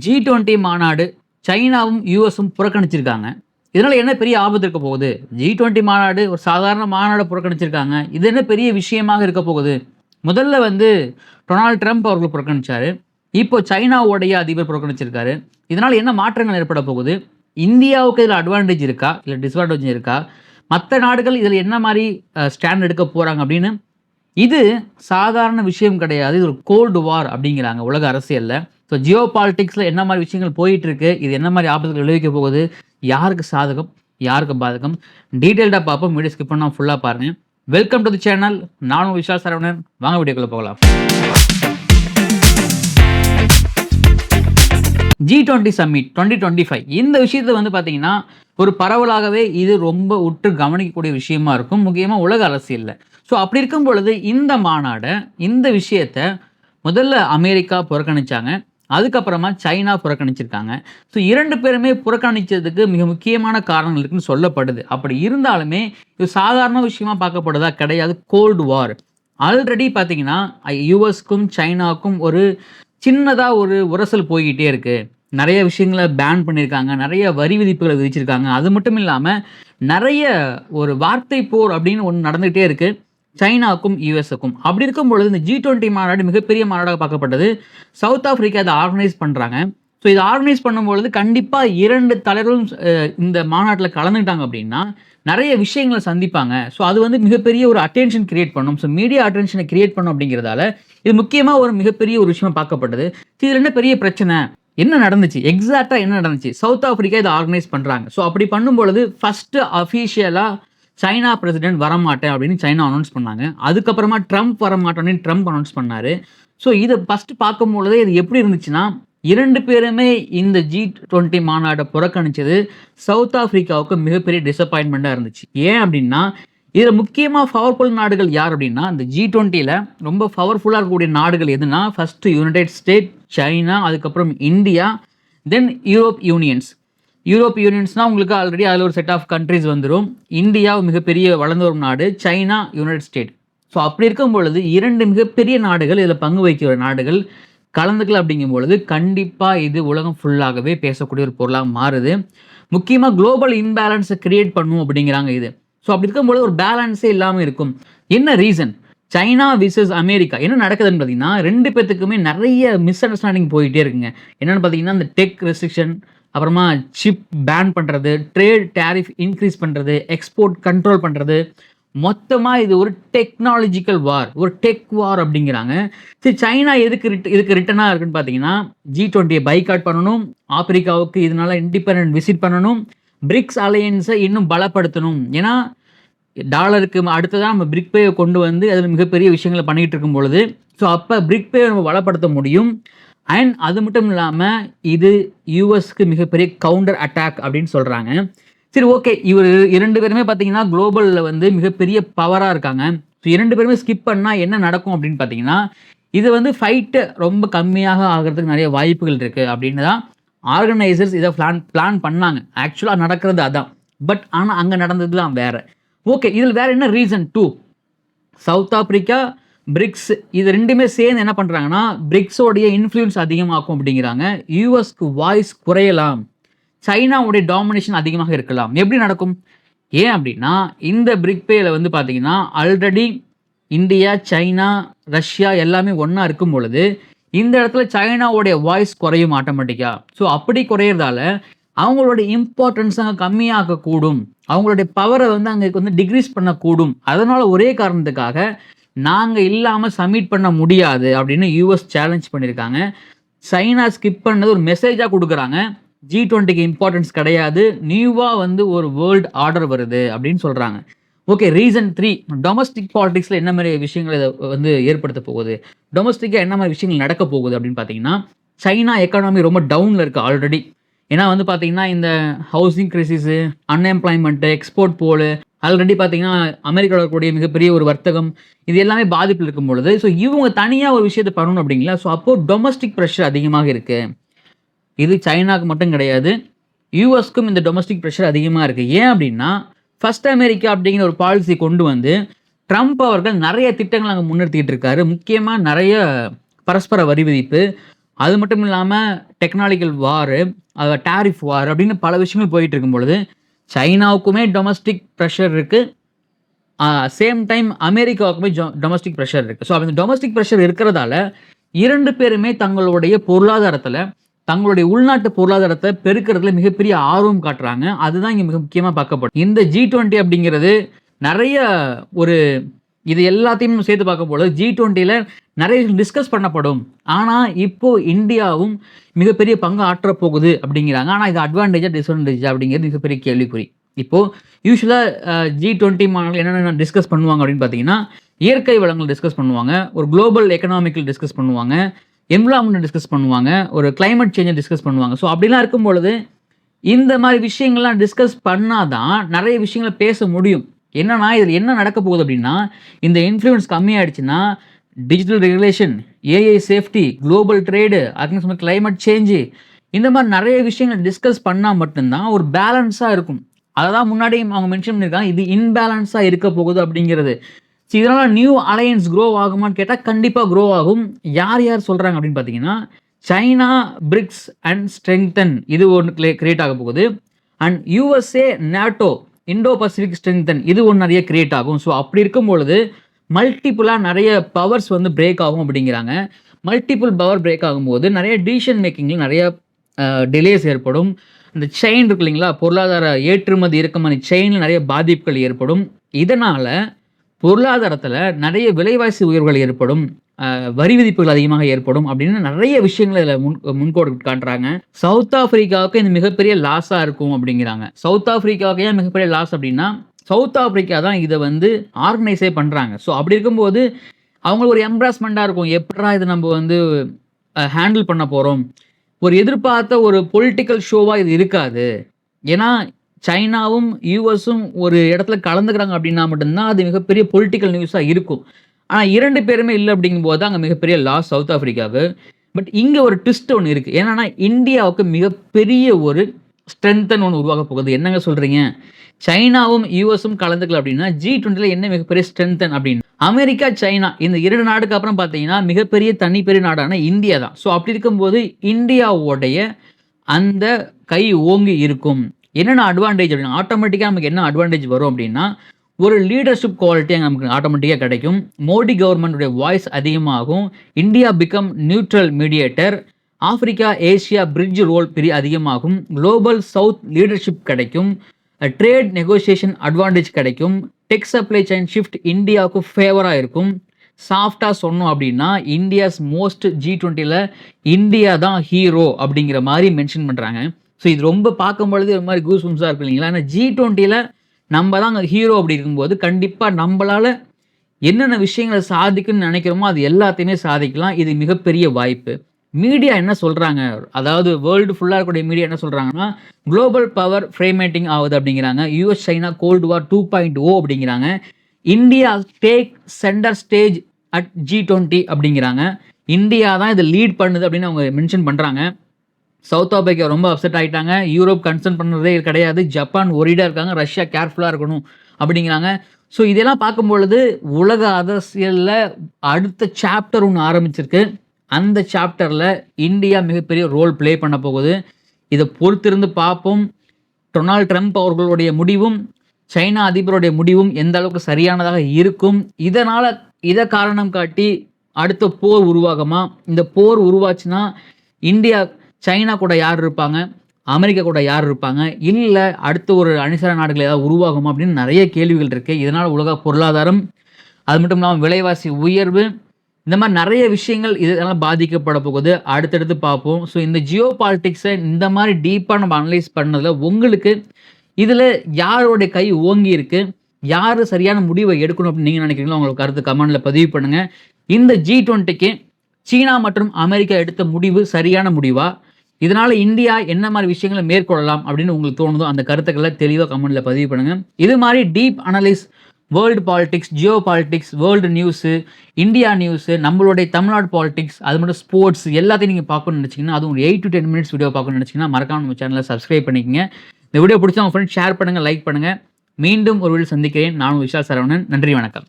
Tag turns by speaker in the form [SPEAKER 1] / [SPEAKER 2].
[SPEAKER 1] G twenty மாநாடு சைனாவும் யூஎஸும் புறக்கணிச்சிருக்காங்க. இதனால் என்ன பெரிய ஆபத்து இருக்க போகுது? ஜி டுவெண்ட்டி மாநாடு ஒரு சாதாரண மாநாடை புறக்கணிச்சிருக்காங்க. இது என்ன பெரிய விஷயமாக இருக்க போகுது? முதல்ல வந்து டொனால்ட் ட்ரம்ப் அவர்கள் புறக்கணிச்சார். இப்போ சைனாவுடைய அதிபர் புறக்கணிச்சிருக்காரு. இதனால் என்ன மாற்றங்கள் ஏற்பட போகுது? இந்தியாவுக்கு இதில் அட்வான்டேஜ் இருக்கா? இல்லை டிஸ்அட்வான்டேஜ் இருக்கா? மற்ற நாடுகள் இதில் என்ன மாதிரி ஸ்டாண்ட் எடுக்க போகிறாங்க அப்படின்னு? இது சாதாரண விஷயம் கிடையாது. இது ஒரு கோல்டு வார் அப்படிங்கிறாங்க உலக அரசியலில். ஸோ ஜியோ பாலிட்டிக்ஸில் என்ன மாதிரி விஷயங்கள் போயிட்டு இருக்கு இது என்ன மாதிரி ஆபத்துகள் விளைவிக்க போகுது யாருக்கு சாதகம் யாருக்கு பாதகம்? டீட்டெயில்டாக பார்ப்போம் வீடியோ ஸ்கிப் பண்ணால் ஃபுல்லாக பாருங்கள் வெல்கம் டு தி சேனல் நானும் விஷால் சரவணன். வாங்க வீடியோக்குள்ளே போகலாம். G twenty summit twenty twenty five இந்த விஷயத்தை வந்து பார்த்தீங்கன்னா ஒரு பரவலாகவே இது ரொம்ப உற்று கவனிக்கக்கூடிய விஷயமா இருக்கும். முக்கியமாக உலக அரசியலில். ஸோ அப்படி இருக்கும் பொழுது இந்த மாநாடை இந்த விஷயத்தை முதல்ல அமெரிக்கா புறக்கணிச்சாங்க. அதுக்கப்புறமா சைனா புறக்கணிச்சிருக்காங்க. ஸோ இரண்டு பேருமே புறக்கணிச்சதுக்கு மிக முக்கியமான காரணங்கள் இருக்குன்னு சொல்லப்படுது. அப்படி இருந்தாலுமே இது சாதாரண விஷயமா பார்க்கப்படுதா? கிடையாது. கோல்டு வார் ஆல்ரெடி பார்த்தீங்கன்னா யூஎஸ்க்கும் சைனாவுக்கும் ஒரு சின்னதாக ஒரு உரசல் போய்கிட்டே இருக்குது நிறைய விஷயங்களை பேன் பண்ணியிருக்காங்க. நிறைய வரி விதிப்புகளை விதிச்சிருக்காங்க. அது மட்டும் இல்லாமல் நிறைய ஒரு வார்த்தை போர் அப்படின்னு ஒன்று நடந்துகிட்டே இருக்குது சைனாவுக்கும் யூஎஸ்க்கும் அப்படி இருக்கும் பொழுது இந்த ஜி டுவெண்ட்டி மாநாடு மிகப்பெரிய மாநாடாக பார்க்கப்பட்டது. சவுத் ஆஃப்ரிக்கா இதை ஆர்கனைஸ் பண்ணுறாங்க ஸோ இதை ஆர்கனைஸ் பண்ணும்பொழுது கண்டிப்பாக இரண்டு தலைவர்களும் இந்த மாநாட்டில் கலந்துக்கிட்டாங்க அப்படின்னா நிறைய விஷயங்களை சந்திப்பாங்க. ஸோ அது வந்து மிகப்பெரிய ஒரு அட்டென்ஷன் கிரியேட் பண்ணும். ஸோ மீடியா அட்டென்ஷனை கிரியேட் பண்ணும் அப்படிங்கிறதால இது முக்கியமாக ஒரு மிகப்பெரிய ஒரு விஷயமா பார்க்கப்பட்டது. இதில் என்ன பெரிய பிரச்சனை? என்ன நடந்துச்சு? எக்ஸாக்டாக என்ன நடந்துச்சு? சவுத் ஆஃப்ரிக்கா இதை ஆர்கனைஸ் பண்ணுறாங்க ஸோ அப்படி பண்ணும்பொழுது ஃபஸ்ட்டு அஃபீஷியலாக சைனா பிரசிடென்ட் வரமாட்டேன் அப்படின்னு சைனா அனௌன்ஸ் பண்ணாங்க. அதுக்கப்புறமா ட்ரம்ப் வரமாட்டோன்னு ட்ரம்ப் அனௌன்ஸ் பண்ணார். ஸோ இதை ஃபஸ்ட்டு பார்க்கும்பொழுதே இது எப்படி இருந்துச்சுன்னா இரண்டு பேருமே இந்த ஜி டுவெண்ட்டி மாநாட்டை புறக்கணிச்சது சவுத் ஆஃப்ரிக்காவுக்கு மிகப்பெரிய டிசப்பாயின்மெண்ட்டாக இருந்துச்சு. ஏன் அப்படின்னா இதில் முக்கியமாக பவர்ஃபுல் நாடுகள் யார் அப்படின்னா இந்த ஜி டுவெண்ட்டியில் ரொம்ப பவர்ஃபுல்லாக இருக்கக்கூடிய நாடுகள் எதுனா ஃபஸ்ட்டு யுனைடெட் ஸ்டேட் சைனா அதுக்கப்புறம் India then Europe Unions Europe யூனியன்ஸ்னால் உங்களுக்கு ஆல்ரெடி அதில் ஒரு செட் ஆஃப் கண்ட்ரிஸ் வந்துடும் இந்தியா மிகப்பெரிய வளர்ந்து வரும் நாடு. சைனா யுனைடெட் ஸ்டேட் ஸோ அப்படி இருக்கும் பொழுது இரண்டு மிகப்பெரிய நாடுகள் இதில் பங்கு வகிக்கிற நாடுகள் கலந்துக்கல அப்படிங்கும் பொழுது கண்டிப்பாக இது உலகம் ஃபுல்லாகவே பேசக்கூடிய ஒரு பொருளாக மாறுது. முக்கியமாக குளோபல் இம்பேலன்ஸை கிரியேட் பண்ணும் அப்படிங்கிறாங்க இது. ஸோ அப்படி இருக்கும்பொழுது ஒரு பேலன்ஸே இல்லாமல் இருக்கும். என்ன ரீசன் சைனா விசஸ் அமெரிக்கா. என்ன நடக்குதுன்னு பார்த்தீங்கன்னா ரெண்டு பேத்துக்குமே நிறைய மிஸ் அண்டர்ஸ்டாண்டிங் போயிட்டே இருக்குங்க. என்னென்னு பார்த்தீங்கன்னா இந்த டெக் ரெஸ்ட்ரிக்ஷன் அப்புறமா சிப் பேன் பண்ணுறது ட்ரேட் டேரிஃப் இன்க்ரீஸ் பண்ணுறது எக்ஸ்போர்ட் கண்ட்ரோல் பண்ணுறது மொத்தமாக இது ஒரு டெக்னாலஜிக்கல் வார் ஒரு டெக் வார் அப்படிங்கிறாங்க. சரி சைனா எதுக்கு ரிட் இதுக்கு ரிட்டனாக இருக்குன்னு பார்த்தீங்கன்னா ஜி டுவெண்ட்டியை பைக்காட் பண்ணணும் ஆப்பிரிக்காவுக்கு இதனால இண்டிபெண்ட் விசிட் பண்ணணும் பிரிக்ஸ் அலையன்ஸை இன்னும் பலப்படுத்தணும். ஏன்னா டாலருக்கு அடுத்ததான் நம்ம பிரிக் பேயை கொண்டு வந்து அதில் மிகப்பெரிய விஷயங்களை பண்ணிகிட்டு இருக்கும் பொழுது ஸோ அப்போ பிரிக் பேயை நம்ம பலப்படுத்த முடியும். அண்ட் அது மட்டும் இல்லாமல் இது யூஎஸ்க்கு மிகப்பெரிய கவுண்டர் அட்டாக் அப்படின்னு சொல்கிறாங்க சரி ஓகே இவர் இரண்டு பேருமே பார்த்தீங்கன்னா குளோபலில் வந்து மிகப்பெரிய பவராக இருக்காங்க. ஸோ இரண்டு பேருமே ஸ்கிப் பண்ணால் என்ன நடக்கும் அப்படின்னு பார்த்தீங்கன்னா இது வந்து ஃபைட்டு ரொம்ப கம்மியாக ஆகிறதுக்கு நிறைய வாய்ப்புகள் இருக்குது அப்படின்னு தான் ஆர்கனைசர்ஸ் இதை பிளான் பிளான் பண்ணாங்க. ஆக்சுவலாக நடக்கிறது அதான். பட் ஆனால் அங்கே நடந்ததுலாம் வேறு. ஓகே இதில் வேறு என்ன reason two South Africa BRICS இது ரெண்டுமே சேர்ந்து என்ன பண்ணுறாங்கன்னா பிரிக்ஸோடைய இன்ஃப்ளூயன்ஸ் அதிகமாகும் அப்படிங்கிறாங்க. யூஎஸ்க்கு வாய்ஸ் குறையலாம். சைனாவுடைய டாமினேஷன் அதிகமாக இருக்கலாம். எப்படி நடக்கும்? ஏன் அப்படின்னா இந்த பிரிக் பேல வந்து பார்த்தீங்கன்னா ஆல்ரெடி இந்தியா சைனா ரஷ்யா எல்லாமே ஒன்றா இருக்கும் பொழுது இந்த இடத்துல சைனாவுடைய வாய்ஸ் குறையும் ஆட்டோமேட்டிக்காக ஸோ அப்படி குறையிறதால அவங்களுடைய இம்பார்ட்டன்ஸ் அங்கே கம்மியாகக்கூடும். அவங்களுடைய பவரை வந்து அங்கே வந்து டிக்ரீஸ் பண்ணக்கூடும். அதனால் ஒரே காரணத்துக்காக நாங்கள் இல்லாமல் சப்மிட் பண்ண முடியாது அப்படின்னு யூஎஸ் சேலஞ்ச் பண்ணியிருக்காங்க சைனா ஸ்கிப் பண்ணது ஒரு மெசேஜாக கொடுக்குறாங்க. ஜி டுவெண்ட்டிக்கு இம்பார்ட்டன்ஸ் கிடையாது. நியூவாக வந்து ஒரு வேர்ல்டு ஆர்டர் வருது அப்படின்னு சொல்கிறாங்க ஓகே ரீசன் த்ரீ டொமஸ்டிக் பாலிடிக்ஸில் என்ன மாதிரி விஷயங்கள் இதை வந்து ஏற்படுத்த போகுது? டொமஸ்டிக்காக என்ன மாதிரி விஷயங்கள் நடக்க போகுது அப்படின்னு பார்த்தீங்கன்னா சைனா எக்கானமி ரொம்ப டவுனில் இருக்குது ஆல்ரெடி ஏன்னா வந்து பார்த்தீங்கன்னா இந்த ஹவுசிங் கிரைசிஸு அன்எம்ப்ளாய்மெண்ட்டு எக்ஸ்போர்ட் போல் ஆல்ரெடி பார்த்தீங்கன்னா அமெரிக்காவில் இருக்கக்கூடிய மிகப்பெரிய ஒரு வர்த்தகம் இது எல்லாமே பாதிப்பில் இருக்கும் பொழுது ஸோ இவங்க தனியாக ஒரு விஷயத்தை பண்ணணும் அப்படிங்களா ஸோ அப்போது டொமஸ்டிக் ப்ரெஷர் அதிகமாக இருக்குது இது சைனாவுக்கு மட்டும் கிடையாது யூஎஸ்க்கும் இந்த டொமஸ்டிக் ப்ரெஷர் அதிகமாக இருக்குது ஏன் அப்படின்னா ஃபர்ஸ்ட் அமெரிக்கா அப்படிங்கிற ஒரு பாலிசி கொண்டு வந்து ட்ரம்ப் அவர்கள் நிறைய திட்டங்கள் அங்கே முன்னிறுத்திட்டு இருக்காரு. முக்கியமாக நிறைய பரஸ்பர வரி விதிப்பு அது மட்டும் இல்லாமல் டெக்னாலஜிக்கல் வார் டேரிஃப் வார் அப்படின்னு பல விஷயங்கள் போயிட்டு இருக்கும் பொழுது சைனாவுக்குமே டொமஸ்டிக் ப்ரெஷர் இருக்குது சேம் டைம் அமெரிக்காவுக்குமே டொமஸ்டிக் ப்ரெஷர் இருக்குது ஸோ அந்த டொமஸ்டிக் ப்ரெஷர் இருக்கிறதால இரண்டு பேருமே தங்களுடைய பொருளாதாரத்தில் தங்களுடைய உள்நாட்டு பொருளாதாரத்தை பெருக்கிறதுல மிகப்பெரிய ஆர்வம் காட்டுறாங்க. அதுதான் இங்கே மிக முக்கியமாக பார்க்கப்படும். இந்த ஜி டுவெண்ட்டி அப்படிங்கிறது நிறைய ஒரு இது எல்லாத்தையும் சேர்த்து பார்க்கும்போது ஜி டுவெண்ட்டியில் நிறைய டிஸ்கஸ் பண்ணப்படும். ஆனால் இப்போது இந்தியாவும் மிகப்பெரிய பங்கு ஆற்றப் போகுது அப்படிங்கிறாங்க. ஆனால் இது அட்வான்டேஜா டிஸ்அட்வான்டேஜா அப்படிங்கிறது மிகப்பெரிய கேள்விக்குறி. இப்போது யூஸ்வலாக ஜி டுவெண்ட்டி மாடல் என்னென்ன டிஸ்கஸ் பண்ணுவாங்க அப்படின்னு பார்த்தீங்கன்னா இயற்கை வளங்கள் டிஸ்கஸ் பண்ணுவாங்க. ஒரு குளோபல் எக்கனாமிக்கல் டிஸ்கஸ் பண்ணுவாங்க. என்விரான்மெண்ட் டிஸ்கஸ் பண்ணுவாங்க. ஒரு கிளைமேட் சேஞ்சை டிஸ்கஸ் பண்ணுவாங்க. ஸோ அப்படிலாம் இருக்கும் பொழுது இந்த மாதிரி விஷயங்கள்லாம் டிஸ்கஸ் பண்ணால் தான் நிறைய விஷயங்களை பேச முடியும். என்னன்னா இதில் என்ன நடக்க போகுது அப்படின்னா இந்த influence கம்மியாயிடுச்சுன்னா digital regulation AI safety global trade அதுக்கு சொன்ன கிளைமேட் சேஞ்சு இந்த மாதிரி நிறைய விஷயங்கள் டிஸ்கஸ் பண்ணால் மட்டும்தான் ஒரு பேலன்ஸாக இருக்கும். அதை தான் முன்னாடி அவங்க மென்ஷன் பண்ணியிருக்காங்க இது இன்பேலன்ஸாக இருக்க போகுது அப்படிங்கிறது. ஸோ இதனால் நியூ அலையன்ஸ் க்ரோ ஆகுமான்னு கேட்டால் கண்டிப்பாக க்ரோ ஆகும். யார் யார் சொல்கிறாங்க அப்படின்னு பார்த்தீங்கன்னா சைனா பிரிக்ஸ் அண்ட் ஸ்ட்ரெங்தன் இது ஒன்று கிரியேட் ஆக போகுது. And USA NATO Indo Pacific strengthen இது ஒன்று நிறைய கிரியேட் ஆகும். ஸோ அப்படி இருக்கும் பொழுது மல்டிப்புளாக நிறைய பவர்ஸ் வந்து பிரேக் ஆகும் அப்படிங்கிறாங்க. மல்டிப்புள் பவர் பிரேக் ஆகும்போது நிறைய டிசிஷன் மேக்கிங்கில் நிறைய டிலேஸ் ஏற்படும். இந்த செயின் இருக்கு இல்லைங்களா? பொருளாதார ஏற்றுமதி இறக்குமதி செயினில் நிறைய பாதிப்புகள் ஏற்படும். இதனால் பொருளாதாரத்தில் நிறைய விலைவாசி உயர்வுகள் ஏற்படும். வரி விதிப்புகள் அதிகமாக ஏற்படும் அப்படின்னு நிறைய விஷயங்களை இதில் முன் முன்கோடு காட்டுறாங்க. சவுத் ஆப்பிரிக்காவுக்கு இது மிகப்பெரிய லாஸாக இருக்கும் அப்படிங்கிறாங்க. சவுத் ஆப்பிரிக்காவுக்கு ஏன் மிகப்பெரிய லாஸ் அப்படின்னா சவுத் ஆப்பிரிக்கா தான் இதை வந்து ஆர்கனைஸே பண்ணுறாங்க ஸோ அப்படி இருக்கும்போது அவங்களுக்கு ஒரு எம்ப்ராஸ்மெண்ட்டாக இருக்கும். எப்படா இது நம்ம வந்து ஹேண்டில் பண்ண போகிறோம் ஒரு எதிர்பார்த்த ஒரு பொலிட்டிக்கல் ஷோவாக இது இருக்காது. ஏன்னா சைனாவும் யூஎஸும் ஒரு இடத்துல கலந்துக்கிறாங்க அப்படின்னா மட்டும்தான் அது மிகப்பெரிய பொலிட்டிக்கல் நியூஸாக இருக்கும். ஆனால் இரண்டு பேருமே இல்லை அப்படிங்கும்போது அங்கே மிகப்பெரிய லாஸ் சவுத் ஆப்பிரிக்காவுக்கு பட் இங்கே ஒரு ட்விஸ்ட் ஒன்று இருக்குது ஏன்னா இந்தியாவுக்கு மிகப்பெரிய ஒரு ஸ்ட்ரென்த்தன் ஒன்று உருவாக போகுது. என்னங்க சொல்கிறீங்க சைனாவும் யூஎஸும் கலந்துக்கல அப்படின்னா ஜி டுவெண்ட்டியில் என்ன மிகப்பெரிய ஸ்ட்ரென்த்தன் அப்படின்னு. அமெரிக்கா சைனா இந்த இரண்டு நாடுக்கு அப்புறம் பார்த்தீங்கன்னா மிகப்பெரிய தனிப்பெரிய நாடான இந்தியா தான். ஸோ அப்படி இருக்கும்போது இந்தியாவோடைய அந்த கை ஓங்கி இருக்கும். என்னென்ன அட்வான்டேஜ் அப்படின்னா ஆட்டோமேட்டிக்காக நமக்கு என்ன அட்வான்டேஜ் வரும் அப்படின்னா ஒரு லீடர்ஷிப் குவாலிட்டி நமக்கு ஆட்டோமேட்டிக்காக கிடைக்கும். மோடி கவர்மெண்ட்டுடைய வாய்ஸ் அதிகமாகும். India become neutral mediator Africa Asia bridge role பெரிய அதிகமாகும். குளோபல் சவுத் லீடர்ஷிப் கிடைக்கும். ட்ரேட் நெகோசியேஷன் அட்வான்டேஜ் கிடைக்கும். டெக் சப்ளை செயின் ஷிஃப்ட் இந்தியாவுக்கு ஃபேவராக இருக்கும். சாஃப்டாக சொன்னோம் அப்படின்னா இந்தியாஸ் மோஸ்ட் ஜி டுவெண்ட்டியில் இந்தியா தான் ஹீரோ அப்படிங்கிற மாதிரி மென்ஷன் பண்ணுறாங்க ஸோ இது ரொம்ப பார்க்கும் பொழுது ஒரு மாதிரி கூஸ் பம்ஸாக இருக்கு இல்லைங்களா? ஏன்னா ஜி டுவெண்ட்டியில் நம்ம தான் அங்கே ஹீரோ அப்படி இருக்கும்போது கண்டிப்பாக நம்மளால் என்னென்ன விஷயங்களை சாதிக்கணும்னு நினைக்கிறோமோ அது எல்லாத்தையுமே சாதிக்கலாம். இது மிகப்பெரிய வாய்ப்பு. மீடியா என்ன சொல்கிறாங்க அதாவது வேர்ல்டு ஃபுல்லாக இருக்கக்கூடிய மீடியா என்ன சொல்கிறாங்கன்னா குளோபல் பவர் ஃப்ரேமேட்டிங் ஆகுது அப்படிங்கிறாங்க. US China cold war two point O அப்படிங்கிறாங்க. India take centre stage at G twenty அப்படிங்கிறாங்க. இந்தியா தான் இதை லீட் பண்ணுது அப்படின்னு அவங்க மென்ஷன் பண்ணுறாங்க சவுத் ஆப்பிரிக்கா ரொம்ப அப்செட் ஆகிட்டாங்க யூரோப் கன்சர்ன் பண்ணுறதே கிடையாது. ஜப்பான் ஒரிடாக இருக்காங்க. ரஷ்யா கேர்ஃபுல்லாக இருக்கணும் அப்படிங்கிறாங்க. ஸோ இதெல்லாம் பார்க்கும் பொழுது உலக அரசியலில் அடுத்த சாப்டர் ஒன்று ஆரம்பிச்சிருக்கு. அந்த சாப்டரில் இந்தியா மிகப்பெரிய ரோல் ப்ளே பண்ண போகுது. இதை பொறுத்திருந்து பார்ப்போம். டொனால்ட் ட்ரம்ப் அவர்களுடைய முடிவும் சைனா அதிபருடைய முடிவும் எந்த அளவுக்கு சரியானதாக இருக்கும். இதனால் இதை காரணம் காட்டி அடுத்த போர் உருவாகுமா? இந்த போர் உருவாச்சுன்னா இந்தியா சைனா கூட யார் இருப்பாங்க? அமெரிக்கா கூட யார் இருப்பாங்க? இல்லை அடுத்த ஒரு அனுசர நாடுகள் ஏதாவது உருவாகும் அப்படின்னு நிறைய கேள்விகள் இருக்குது இதனால் உலக பொருளாதாரம் அது மட்டும் இல்லாமல் விலைவாசி உயர்வு இந்த மாதிரி நிறைய விஷயங்கள் இதனால் பாதிக்கப்பட போகுது. அடுத்தடுத்து பார்ப்போம். ஸோ இந்த ஜியோ பாலிட்டிக்ஸை இந்த மாதிரி டீப்பாக நம்ம அனலைஸ் பண்ணதில் உங்களுக்கு இதில் யாரோடைய கை ஓங்கி இருக்கு? யார் சரியான முடிவை எடுக்கணும் அப்படின்னு நீங்கள் நினைக்கிறீங்களோ உங்களுக்கு கருத்து கமெண்டில் பதிவு பண்ணுங்கள் இந்த ஜி டுவெண்ட்டிக்கு சீனா மற்றும் அமெரிக்கா எடுத்த முடிவு சரியான முடிவா? இதனால் இந்தியா என்ன மாதிரி விஷயங்களை மேற்கொள்ளலாம் அப்படின்னு உங்களுக்கு தோணுதோ அந்த கருத்துக்களை தெளிவாக கமெண்ட்டில் பதிவு பண்ணுங்கள் இது மாதிரி deep analyse world politics geopolitics world news India news நம்மளுடைய தமிழ்நாடு பாலிடிக்ஸ் அது மட்டும் ஸ்போர்ட்ஸ் எல்லாத்தையும் நீங்கள் பார்க்கணும்னு நினச்சிங்கன்னா அது ஒரு eight to ten minutes video பார்க்கணும்னு நினச்சிங்கன்னா மறக்காம நம்ம சேனலை சப்ஸ்கிரைப் பண்ணிக்கங்க. இந்த வீடியோ பிடிச்சா உங்கள் ஃப்ரெண்ட் ஷேர் பண்ணுங்கள் லைக் பண்ணுங்கள் மீண்டும் ஒரு வீடியோ சந்திக்கிறேன். நானும் விஷால் சரவணன். நன்றி வணக்கம்.